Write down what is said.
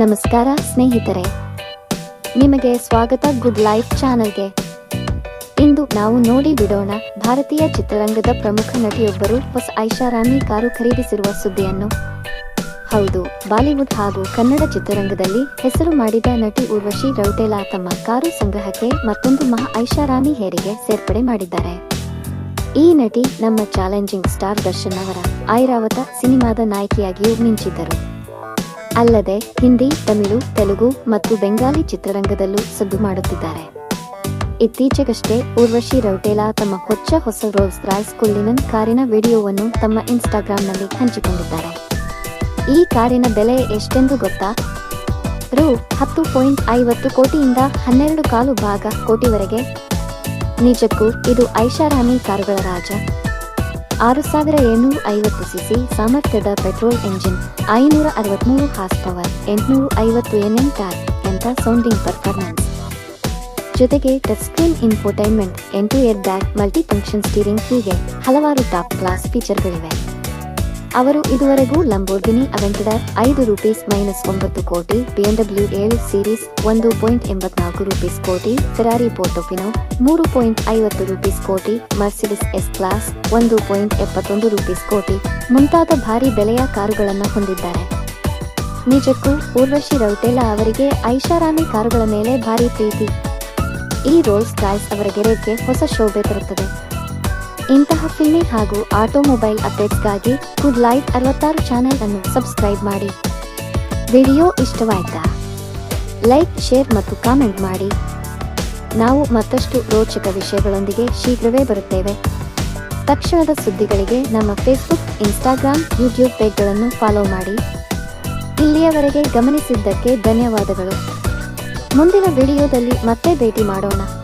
ನಮಸ್ಕಾರ ಸ್ನೇಹಿತರೆ. ನಿಮಗೆ ಸ್ವಾಗತ ಗುಡ್ ಲೈಫ್ ಚಾನಲ್ಗೆ. ಇಂದು ನಾವು ನೋಡಿ ಬಿಡೋಣ ಭಾರತೀಯ ಚಿತ್ರರಂಗದ ಪ್ರಮುಖ ನಟಿಯೊಬ್ಬರು ಹೊಸ ಐಷಾರಾಮಿ ಕಾರು ಖರೀದಿಸಿರುವ ಸುದ್ದಿಯನ್ನು. ಹೌದು, ಬಾಲಿವುಡ್ ಹಾಗೂ ಕನ್ನಡ ಚಿತ್ರರಂಗದಲ್ಲಿ ಹೆಸರು ಮಾಡಿದ ನಟಿ ಉರ್ವಶಿ ರೌಟೇಲಾ ತಮ್ಮ ಕಾರು ಸಂಗ್ರಹಕ್ಕೆ ಮತ್ತೊಂದು ಮಹಾ ಐಷಾರಾಮಿ ಹೇರಿಗೆ ಸೇರ್ಪಡೆ ಮಾಡಿದ್ದಾರೆ. ಈ ನಟಿ ನಮ್ಮ ಚಾಲೆಂಜಿಂಗ್ ಸ್ಟಾರ್ ದರ್ಶನ್ ಅವರ ಐರಾವತ ಸಿನಿಮಾದ ನಾಯಕಿಯಾಗಿಯೂ ಮಿಂಚಿದ್ದರು. ಅಲ್ಲದೆ ಹಿಂದಿ, ತಮಿಳು, ತೆಲುಗು ಮತ್ತು ಬೆಂಗಾಲಿ ಚಿತ್ರರಂಗದಲ್ಲೂ ಸದ್ದು ಮಾಡುತ್ತಿದ್ದಾರೆ. ಇತ್ತೀಚೆಗಷ್ಟೇ ಊರ್ವಶಿ ರೌಟೇಲಾ ತಮ್ಮ ಹೊಚ್ಚ ಹೊಸ ರೋಲ್ಸ್ ರಾಯ್ಸ್ ಕುಲ್ಲಿನನ್ ಕಾರಿನ ವಿಡಿಯೋವನ್ನು ತಮ್ಮ ಇನ್ಸ್ಟಾಗ್ರಾಂನಲ್ಲಿ ಹಂಚಿಕೊಂಡಿದ್ದಾರೆ. ಈ ಕಾರಿನ ಬೆಲೆ ಎಷ್ಟೆಂದು ಗೊತ್ತಾ? ರು ಹತ್ತು ಪಾಯಿಂಟ್ ಐವತ್ತು ಕೋಟಿಯಿಂದ ಹನ್ನೆರಡು ಕಾಲು ಭಾಗ ಕೋಟಿವರೆಗೆ. ನಿಜಕ್ಕೂ ಇದು ಐಷಾರಾಮಿ ಕಾರುಗಳ ರಾಜ. ಆರು ಸಾವಿರ ಏಳ್ನೂರ ಐವತ್ತು ಸಿಸಿ ಸಾಮರ್ಥ್ಯದ ಪೆಟ್ರೋಲ್ ಎಂಜಿನ್ ಐನೂರ ಅರವತ್ಮೂರು ಹಾಸ್ ಪವರ್ ಎಂಟುನೂರ ಐವತ್ತು ಎನ್ಎಂ ಟ್ಯಾಗ್ ಎಂಥ ಸೌಂಡಿಂಗ್ ಪರ್ಫಾರ್ಮೆನ್ಸ್. ಜೊತೆಗೆ ಟಚ್ ಸ್ಕ್ರೀನ್ ಇನ್ಫೋಟೈನ್ಮೆಂಟ್, ಎಂಟು air bag multi function steering ಹೀಗೆ ಹಲವಾರು ಟಾಪ್ ಕ್ಲಾಸ್ ಫೀಚರ್ಗಳಿವೆ. ಅವರು ಇದುವರೆಗೂ ಲಂಬೋರ್ಗಿನಿ ಅವೆಂಟಡರ್ ಐದು ರೂಪೀಸ್ ಮೈನಸ್ ಒಂಬತ್ತು ಕೋಟಿ ಬಿಎಂಡಬ್ಲ್ಯೂ ಏಳು ಸೀರೀಸ್ ಒಂದು ಪಾಯಿಂಟ್ ಎಂಬತ್ನಾಲ್ಕು ರೂಪೀಸ್ ಕೋಟಿ ಫೆರಾರಿ ಪೋರ್ಟೋಫಿನೋ ಮೂರು ಪಾಯಿಂಟ್ ಐವತ್ತು ರೂಪೀಸ್ ಕೋಟಿ ಮರ್ಸಿಡಿಸ್ ಎಸ್ ಕ್ಲಾಸ್ ಒಂದು ಪಾಯಿಂಟ್ ಎಪ್ಪತ್ತೊಂದು ರೂಪೀಸ್ ಕೋಟಿ. ಮುಂತಾದ ಭಾರಿ ಬೆಲೆಯ ಕಾರುಗಳನ್ನು ಹೊಂದಿದ್ದಾರೆ. ನಿಜಕ್ಕೂ ಊರ್ವಶಿ ರೌಟೇಲಾ ಅವರಿಗೆ ಐಷಾರಾಮಿ ಕಾರುಗಳ ಮೇಲೆ ಭಾರಿ ಪ್ರೀತಿ. ಈ ರೋಲ್ಸ್ ರಾಯ್ಸ್ ಅವರ ಗೆರೆಗೆ ಹೊಸ ಶೋಭೆ ತರುತ್ತದೆ. ಇಂತಹ ಫಿಲ್ಮಿ ಹಾಗೂ ಆಟೋಮೊಬೈಲ್ ಅಪ್ಡೇಟ್ಗಾಗಿ ಗುಡ್ ಲೈಫ್ ಅರವತ್ತಾರು ಚಾನೆಲ್ ಅನ್ನು ಸಬ್ಸ್ಕ್ರೈಬ್ ಮಾಡಿ. ವಿಡಿಯೋ ಇಷ್ಟವಾಯ್ತಾ? ಲೈಕ್ ಶೇರ್ ಮತ್ತು ಕಾಮೆಂಟ್ ಮಾಡಿ. ನಾವು ಮತ್ತಷ್ಟು ರೋಚಕ ವಿಷಯಗಳೊಂದಿಗೆ ಶೀಘ್ರವೇ ಬರುತ್ತೇವೆ. ತಕ್ಷಣದ ಸುದ್ದಿಗಳಿಗೆ ನಮ್ಮ ಫೇಸ್ಬುಕ್ ಇನ್ಸ್ಟಾಗ್ರಾಮ್ ಯೂಟ್ಯೂಬ್ ಪೇಜ್ಗಳನ್ನು ಫಾಲೋ ಮಾಡಿ. ಇಲ್ಲಿಯವರೆಗೆ ಗಮನಿಸಿದ್ದಕ್ಕೆ ಧನ್ಯವಾದಗಳು. ಮುಂದಿನ ವಿಡಿಯೋದಲ್ಲಿ ಮತ್ತೆ ಭೇಟಿ ಮಾಡೋಣ.